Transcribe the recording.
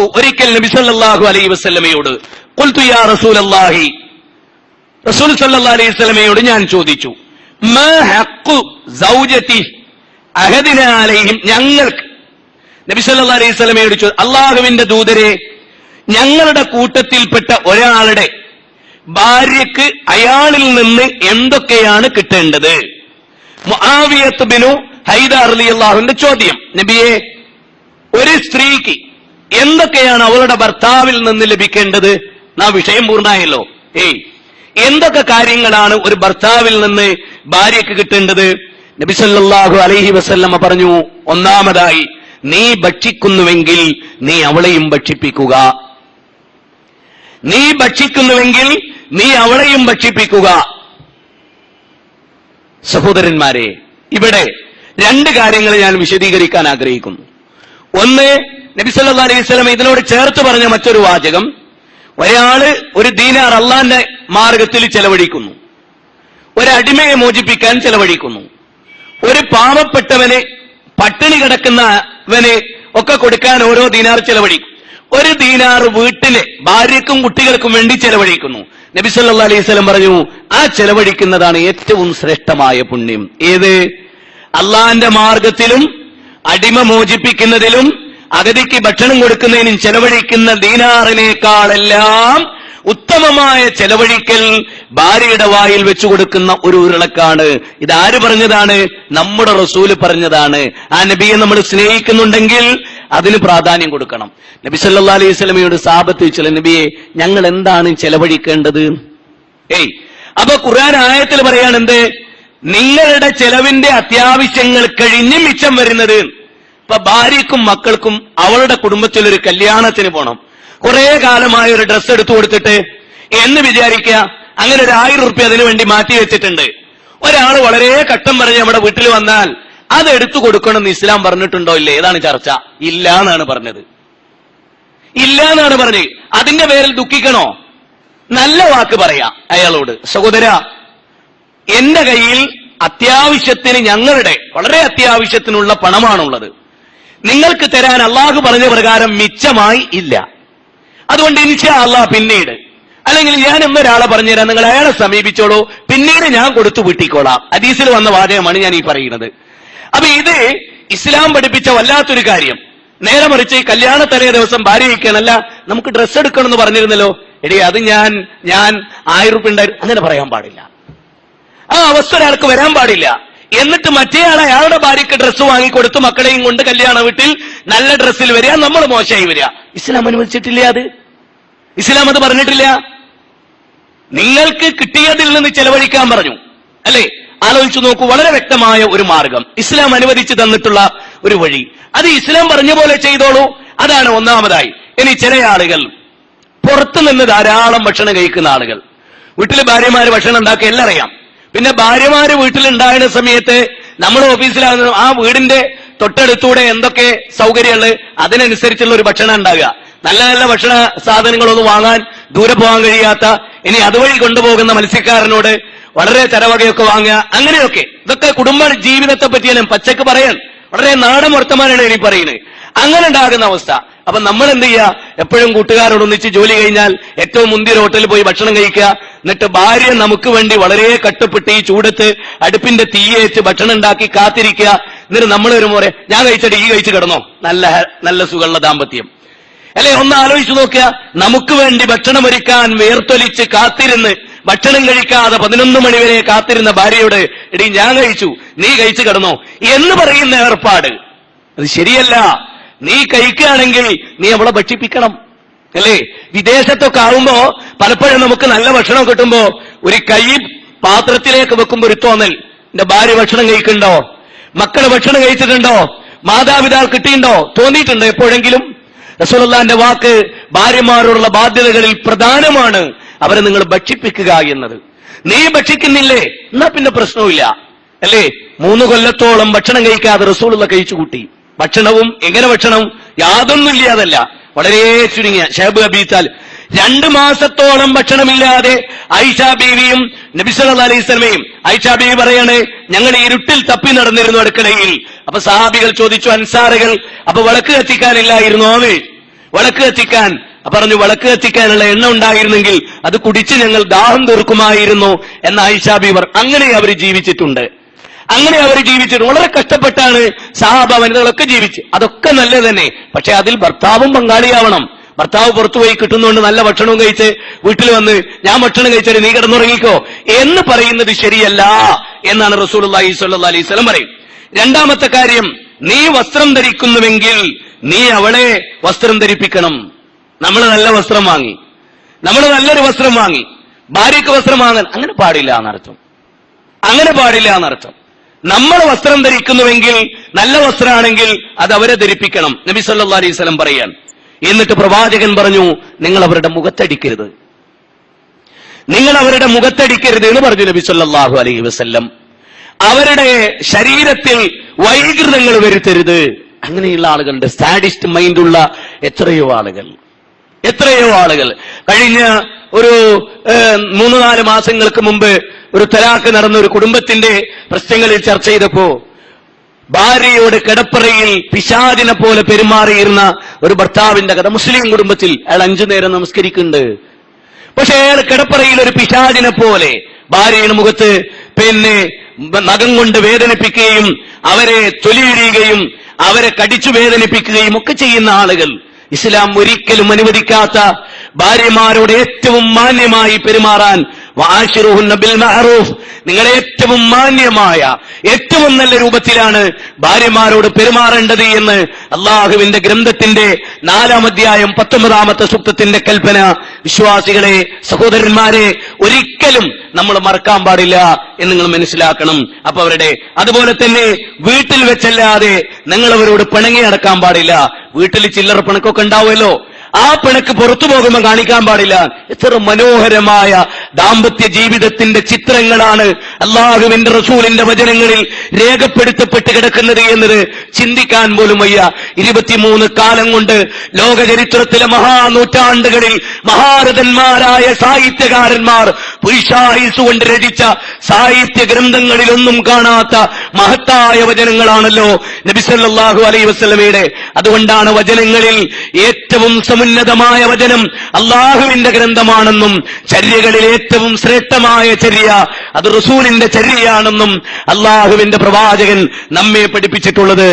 നോക്കൂ ഒരിക്കൽ നബി സല്ലല്ലാഹു അലൈഹി വസല്ലമയോട് ഖുൽതു യാ റസൂലല്ലാഹി. സല്ലല്ലാഹു അലൈഹി വസല്ലമയോട് ഞാൻ ചോദിച്ചു ഹഖു ഞങ്ങൾക്ക് നബി സല്ലല്ലാഹു അലൈഹി വസല്ലമയോട് ചോദിച്ചു അള്ളാഹുവിന്റെ ദൂതരെ ഞങ്ങളുടെ കൂട്ടത്തിൽപ്പെട്ട ഒരാളുടെ ഭാര്യക്ക് അയാളിൽ നിന്ന് എന്തൊക്കെയാണ് കിട്ടേണ്ടത്? മുആവിയത്ത് ബിനു ഹൈദർ അള്ളാഹുവിന്റെ ചോദ്യം. നബിയെ ഒരു സ്ത്രീക്ക് എന്തൊക്കെയാണ് അവളുടെ ഭർത്താവിൽ നിന്ന് ലഭിക്കേണ്ടത്? നാ വിഷയം പൂർണമായല്ലോ. ഏയ് എന്തൊക്കെ കാര്യങ്ങളാണ് ഒരു ഭർത്താവിൽ നിന്ന് ഭാര്യക്ക് കിട്ടേണ്ടത്? നബിസല്ലാഹു അലൈഹി വസല്ലമ പറഞ്ഞു ഒന്നാമതായി നീ ഭക്ഷിക്കുന്നുവെങ്കിൽ നീ അവളെയും ഭക്ഷിപ്പിക്കുക. നീ ഭക്ഷിക്കുന്നുവെങ്കിൽ നീ അവളെയും ഭക്ഷിപ്പിക്കുക. സഹോദരന്മാരെ ഇവിടെ രണ്ട് കാര്യങ്ങൾ ഞാൻ വിശദീകരിക്കാൻ ആഗ്രഹിക്കുന്നു. ഒന്ന് നബി സല്ലല്ലാഹു അലൈഹി വസല്ലം ഇതിനോട് ചേർത്ത് പറഞ്ഞ മറ്റൊരു വാചകം ഒരാൾ ഒരു ദീനാർ അള്ളാന്റെ മാർഗത്തിൽ ചെലവഴിക്കുന്നു. ഒരടിമയെ മോചിപ്പിക്കാൻ ചെലവഴിക്കുന്നു. ഒരു പാവപ്പെട്ടവനെ പട്ടിണി കിടക്കുന്നവന് ഒക്കെ കൊടുക്കാൻ ഓരോ ദീനാർ ചെലവഴിക്കും. ഒരു ദീനാർ വീട്ടിലെ ഭാര്യക്കും കുട്ടികൾക്കും വേണ്ടി ചെലവഴിക്കുന്നു. നബി സല്ലല്ലാഹു അലൈഹി സ്വലം പറഞ്ഞു ആ ചെലവഴിക്കുന്നതാണ് ഏറ്റവും ശ്രേഷ്ഠമായ പുണ്യം. ഏത്? അള്ളാന്റെ മാർഗത്തിലും അടിമ മോചിപ്പിക്കുന്നതിലും അഗതിക്ക് ഭക്ഷണം കൊടുക്കുന്നതിനും ചെലവഴിക്കുന്ന ദീനാറിനേക്കാളെല്ലാം ഉത്തമമായ ചെലവഴിക്കൽ ഭാര്യയുടെ വായിൽ വെച്ചു കൊടുക്കുന്ന ഒരു ഉരുളക്കാണ്. ഇത് ആര് പറഞ്ഞതാണ്? നമ്മുടെ റസൂൽ പറഞ്ഞതാണ്. ആ നബിയെ നമ്മൾ സ്നേഹിക്കുന്നുണ്ടെങ്കിൽ അതിന് പ്രാധാന്യം കൊടുക്കണം. നബി സല്ലാ അലൈഹി സ്വലമയോട് സാപത്ത് ചില നബിയെ ഞങ്ങൾ എന്താണ് ചെലവഴിക്കേണ്ടത്? ഏയ് അപ്പൊ ഖുർആൻ ആയത്തിൽ പറയാണ് എന്ത്? നിങ്ങളുടെ ചെലവിന്റെ അത്യാവശ്യങ്ങൾ കഴിഞ്ഞ് മിച്ചം വരുന്നത്. ഇപ്പൊ ഭാര്യക്കും മക്കൾക്കും അവളുടെ കുടുംബത്തിൽ ഒരു കല്യാണത്തിന് പോണം. കുറെ കാലമായി ഒരു ഡ്രസ്സ് എടുത്തു കൊടുത്തിട്ട് എന്ന് വിചാരിക്കുക അങ്ങനെ ഒരു ആയിരം റുപ്യ അതിനു വേണ്ടി മാറ്റി വെച്ചിട്ടുണ്ട്. ഒരാൾ വളരെ കട്ടം പറഞ്ഞ് നമ്മുടെ വീട്ടിൽ വന്നാൽ അത് എടുത്തു കൊടുക്കണമെന്ന് ഇസ്ലാം പറഞ്ഞിട്ടുണ്ടോ ഇല്ലേ? ഏതാണ് ചർച്ച. ഇല്ല എന്നാണ് പറഞ്ഞത്. ഇല്ല എന്നാണ് പറഞ്ഞത്. അതിന്റെ പേരിൽ ദുഃഖിക്കണോ? നല്ല വാക്ക് പറയാ അയാളോട്. സഹോദര എന്റെ കയ്യിൽ അത്യാവശ്യത്തിന് ഞങ്ങളുടെ വളരെ അത്യാവശ്യത്തിനുള്ള പണമാണുള്ളത്. നിങ്ങൾക്ക് തരാൻ അള്ളാഹു പറഞ്ഞ പ്രകാരം മിച്ചമായി ഇല്ല. അതുകൊണ്ട് ഇൻഷാ അള്ളാഹ് പിന്നീട് അല്ലെങ്കിൽ ഞാൻ എന്നൊരാളെ പറഞ്ഞുതരാം നിങ്ങൾ അയാളെ സമീപിച്ചോളൂ പിന്നീട് ഞാൻ കൊടുത്തു വിട്ടിക്കോളാം. ഹദീസിൽ വന്ന വാചകമാണ് ഞാൻ ഈ പറയുന്നത്. അപ്പൊ ഇത് ഇസ്ലാം പഠിപ്പിച്ച വല്ലാത്തൊരു കാര്യം. നേരെ മറിച്ച് ഈ കല്യാണ തലേ ദിവസം ഭാര്യ വയ്ക്കാനല്ല നമുക്ക് ഡ്രസ്സ് എടുക്കണം എന്ന് പറഞ്ഞിരുന്നല്ലോ. എടി അത് ഞാൻ ഞാൻ ആയിരം ഉണ്ടായിരുന്നു അങ്ങനെ പറയാൻ പാടില്ല. ആ അവസ്ഥ ഒരാൾക്ക് വരാൻ പാടില്ല. എന്നിട്ട് മറ്റേയാൾ അയാളുടെ ഭാര്യയ്ക്ക് ഡ്രസ്സ് വാങ്ങിക്കൊടുത്ത് മക്കളെയും കൊണ്ട് കല്യാണ വീട്ടിൽ നല്ല ഡ്രസ്സിൽ വരിക നമ്മൾ മോശമായി വരിക. ഇസ്ലാം അനുവദിച്ചിട്ടില്ല അത്? ഇസ്ലാം അത് പറഞ്ഞിട്ടില്ല? നിങ്ങൾക്ക് കിട്ടിയതിൽ നിന്ന് ചെലവഴിക്കാൻ പറഞ്ഞു. അല്ലേ? ആലോചിച്ചു നോക്കൂ വളരെ വ്യക്തമായ ഒരു മാർഗം. ഇസ്ലാം അനുവദിച്ചു തന്നിട്ടുള്ള ഒരു വഴി. അത് ഇസ്ലാം പറഞ്ഞ പോലെ ചെയ്തോളൂ. അതാണ് ഒന്നാമതായി. ഇനി ചില ആളുകൾ പുറത്തുനിന്ന് ധാരാളം ഭക്ഷണം കഴിക്കുന്ന ആളുകൾ. വീട്ടിലെ ഭാര്യമാര് ഭക്ഷണം ഉണ്ടാക്കുക എല്ലാം അറിയാം പിന്നെ ഭാര്യമാര് വീട്ടിലുണ്ടാകുന്ന സമയത്ത് നമ്മൾ ഓഫീസിലാകുന്ന ആ വീടിന്റെ തൊട്ടടുത്തൂടെ എന്തൊക്കെ സൗകര്യമുള്ളത് അതിനനുസരിച്ചുള്ള ഒരു ഭക്ഷണം ഉണ്ടാകുക. നല്ല നല്ല ഭക്ഷണ സാധനങ്ങളൊന്നും വാങ്ങാൻ ദൂരെ പോകാൻ കഴിയാത്ത ഇനി അതുവഴി കൊണ്ടുപോകുന്ന മത്സ്യക്കാരനോട് വളരെ ചരവകയൊക്കെ വാങ്ങുക അങ്ങനെയൊക്കെ. ഇതൊക്കെ കുടുംബ ജീവിതത്തെ പറ്റിയാലും പച്ചക്ക് പറയാൻ. വളരെ നാടൻ വർത്തമാനാണ് ഇനി പറയുന്നത്. അങ്ങനെ ഉണ്ടാകുന്ന അവസ്ഥ. അപ്പൊ നമ്മൾ എന്ത് ചെയ്യുക എപ്പോഴും കൂട്ടുകാരോടൊന്നിച്ച് ജോലി കഴിഞ്ഞാൽ ഏറ്റവും മുന്തിയ ഹോട്ടലിൽ പോയി ഭക്ഷണം കഴിക്കുക. എന്നിട്ട് ഭാര്യ നമുക്ക് വേണ്ടി വളരെ കട്ടുപ്പെട്ട് ഈ ചൂടത്ത് അടുപ്പിന്റെ തീയേച്ച് ഭക്ഷണം ഉണ്ടാക്കി കാത്തിരിക്കുക. എന്നിട്ട് നമ്മൾ വരുമ്പോൾ പറയാം ഞാൻ കഴിച്ചിട്ട് ഈ കഴിച്ച് കിടന്നോ. നല്ല നല്ല സുഖമുള്ള ദാമ്പത്യം. അല്ലെ ഒന്ന് ആലോചിച്ചു നോക്കുക. നമുക്ക് വേണ്ടി ഭക്ഷണം ഒരുക്കാൻ വേർത്തൊലിച്ച് കാത്തിരുന്ന് ഭക്ഷണം കഴിക്കാതെ പതിനൊന്ന് മണിവരെ കാത്തിരുന്ന ഭാര്യയോട് എടി ഞാൻ കഴിച്ചു നീ കഴിച്ചു കിടന്നോ. എന്ന് പറയുന്ന ഏർപ്പാട്. അത് ശരിയല്ല. നീ കഴിക്കുകയാണെങ്കിൽ നീ അവളെ ഭക്ഷിപ്പിക്കണം. അല്ലേ? വിദേശത്തൊക്കെ ആവുമ്പോ പലപ്പോഴും നമുക്ക് നല്ല ഭക്ഷണം കിട്ടുമ്പോ ഒരു കൈ പാത്രത്തിലേക്ക് വെക്കുമ്പോ ഒരു തോന്നൽ. എന്റെ ഭാര്യ ഭക്ഷണം കഴിക്കുന്നുണ്ടോ? മക്കൾ ഭക്ഷണം കഴിച്ചിട്ടുണ്ടോ? മാതാപിതാക്കൾ കിട്ടിയിട്ടുണ്ടോ? തോന്നിയിട്ടുണ്ടോ എപ്പോഴെങ്കിലും? റസൂലുള്ളാന്റെ വാക്ക് ഭാര്യമാരോടുള്ള ബാധ്യതകളിൽ പ്രധാനമാണ് അവരെ നിങ്ങൾ ഭക്ഷിപ്പിക്കുക എന്നത്. നീ ഭക്ഷിക്കുന്നില്ലേ? എന്നാ പിന്നെ പ്രശ്നവുമില്ല. അല്ലേ? മൂന്ന് കൊല്ലത്തോളം ഭക്ഷണം കഴിക്കാതെ റസൂലുള്ള കഴിച്ചു കൂട്ടി ഭക്ഷണവും എങ്ങനെ ഭക്ഷണം? യാതൊന്നുമില്ലാതല്ല വളരെ ചുരുങ്ങിയ. ഷേബ് അബീത്താൽ രണ്ട് മാസത്തോളം ഭക്ഷണമില്ലാതെ ഐഷ ബീവിയും നബിസല്ല അലൈഹി സ്വലമയും ഐഷ ബീവി പറയാണ് ഞങ്ങൾ ഇരുട്ടിൽ തപ്പി നടന്നിരുന്നു അടുക്കളയിൽ. അപ്പൊ സഹാബികൾ ചോദിച്ചു അൻസാറുകൾ അപ്പൊ വിളക്ക് കത്തിക്കാനില്ലായിരുന്നു വിളക്ക് കത്തിക്കാൻ. പറഞ്ഞു വിളക്ക് കത്തിക്കാനുള്ള എണ്ണ ഉണ്ടായിരുന്നെങ്കിൽ അത് കുടിച്ച് ഞങ്ങൾ ദാഹം തീർക്കുമായിരുന്നു എന്ന ബീവർ അങ്ങനെ അവർ ജീവിച്ചിട്ടുണ്ട്. അങ്ങനെ അവർ ജീവിച്ചിട്ട് വളരെ കഷ്ടപ്പെട്ടാണ് സഹാബ വനിതകളൊക്കെ ജീവിച്ച്. അതൊക്കെ നല്ലത് തന്നെ. പക്ഷെ അതിൽ ഭർത്താവും പങ്കാളിയാവണം. ഭർത്താവ് പുറത്തുപോയി കിട്ടുന്നതുകൊണ്ട് നല്ല ഭക്ഷണവും കഴിച്ച് വീട്ടിൽ വന്ന് ഞാൻ ഭക്ഷണം കഴിച്ചിട്ട് നീ കിടന്നുറങ്ങിക്കോ? എന്ന് പറയുന്നത് ശരിയല്ല എന്നാണ് റസൂൽ അലൈഹി അലൈഹി സ്വലം പറയും. രണ്ടാമത്തെ കാര്യം നീ വസ്ത്രം ധരിക്കുന്നുവെങ്കിൽ നീ അവളെ വസ്ത്രം ധരിപ്പിക്കണം. നമ്മൾ നല്ല വസ്ത്രം വാങ്ങി. നമ്മൾ നല്ലൊരു വസ്ത്രം വാങ്ങി. ഭാര്യയ്ക്ക് വസ്ത്രം വാങ്ങാൻ അങ്ങനെ പാടില്ല എന്നർത്ഥം. അങ്ങനെ പാടില്ല എന്നർത്ഥം. നമ്മൾ വസ്ത്രം ധരിക്കുന്നുവെങ്കിൽ നല്ല വസ്ത്രമാണെങ്കിൽ അത് അവരെ ധരിപ്പിക്കണം. നബി സല്ലാ അലൈഹി സ്വലം പറയാൻ. എന്നിട്ട് പ്രവാചകൻ പറഞ്ഞു നിങ്ങൾ അവരുടെ മുഖത്തടിക്കരുത്. നിങ്ങൾ അവരുടെ മുഖത്തടിക്കരുത് എന്ന് പറഞ്ഞു നബി സല്ലാഹു അലൈഹി വസ്ല്ലം. അവരുടെ ശരീരത്തിൽ വൈകൃതങ്ങൾ വരുത്തരുത്. അങ്ങനെയുള്ള ആളുകളുണ്ട് സാഡിസ്റ്റ് മൈൻഡുള്ള എത്രയോ ആളുകൾ. എത്രയോ ആളുകൾ. കഴിഞ്ഞ ഒരു മൂന്ന് നാല് മാസങ്ങൾക്ക് മുമ്പ് ഒരു തലാക്ക് നടന്ന ഒരു കുടുംബത്തിന്റെ പ്രശ്നങ്ങളിൽ ചർച്ച ചെയ്തപ്പോ ഭാര്യയോട് കിടപ്പറയിൽ പിശാദിനെ പോലെ പെരുമാറിയിരുന്ന ഒരു ഭർത്താവിന്റെ കഥ മുസ്ലിം കുടുംബത്തിൽ അയാൾ അഞ്ചു നേരം നമസ്കരിക്കുന്നുണ്ട്. പക്ഷെ അയാൾ കിടപ്പറയിൽ ഒരു പിശാദിനെ പോലെ ഭാര്യയുടെ മുഖത്ത് പിന്നെ നഖം കൊണ്ട് വേദനിപ്പിക്കുകയും അവരെ തൊലിയിടുകയും അവരെ കടിച്ചു വേദനിപ്പിക്കുകയും ഒക്കെ ചെയ്യുന്ന ആളുകൾ ഇസ്ലാം ഒരിക്കലും അനുവദിക്കാത്ത ഭാര്യമാരോട് ഏറ്റവും മാന്യമായി പെരുമാറാൻ നിങ്ങൾ ഏറ്റവും മാന്യമായ ഏറ്റവും നല്ല രൂപത്തിലാണ് ഭാര്യമാരോട് പെരുമാറേണ്ടത് എന്ന് അള്ളാഹുവിന്റെ ഗ്രന്ഥത്തിന്റെ നാലാം അധ്യായം പത്തൊമ്പതാമത്തെ സൂക്തത്തിന്റെ കൽപ്പന. വിശ്വാസികളെ സഹോദരന്മാരെ ഒരിക്കലും നമ്മൾ മറക്കാൻ പാടില്ല എന്ന് നിങ്ങൾ മനസ്സിലാക്കണം. അപ്പൊ അവരുടെ അതുപോലെ തന്നെ വീട്ടിൽ വെച്ചല്ലാതെ നിങ്ങൾ അവരോട് പിണങ്ങി നടക്കാൻ പാടില്ല. വീട്ടിൽ ചില്ലറ പിണക്കൊക്കെ ഉണ്ടാവുമല്ലോ. ആ പിണക്ക് പുറത്തു പോകുമ്പോൾ കാണിക്കാൻ പാടില്ല. എത്ര മനോഹരമായ ദാമ്പത്യ ജീവിതത്തിന്റെ ചിത്രങ്ങളാണ് അള്ളാഹുവിന്റെ റസൂലിന്റെ വചനങ്ങളിൽ രേഖപ്പെടുത്തപ്പെട്ട് കിടക്കുന്നത് എന്നത് ചിന്തിക്കാൻ പോലും വയ്യ. ഇരുപത്തിമൂന്ന് കാലം കൊണ്ട് ലോക ചരിത്രത്തിലെ മഹാനൂറ്റാണ്ടുകളിൽ മഹാരഥന്മാരായ സാഹിത്യകാരന്മാർ പുരുഷായുസ് കൊണ്ട് രചിച്ച സാഹിത്യ ഗ്രന്ഥങ്ങളിലൊന്നും കാണാത്ത മഹത്തായ വചനങ്ങളാണല്ലോ നബിസല്ലാഹു അലൈ വസ്ലമയുടെ അതുകൊണ്ടാണ് വചനങ്ങളിൽ ഏറ്റവും സമുന്നതമായ വചനം അള്ളാഹുവിന്റെ ഗ്രന്ഥമാണെന്നും ചര്യകളിൽ ഏറ്റവും ശ്രേഷ്ഠമായ ചര്യ അത് റസൂലിന്റെ ചര്യയാണെന്നും അള്ളാഹുവിന്റെ പ്രവാചകൻ നമ്മെ പഠിപ്പിച്ചിട്ടുള്ളത്.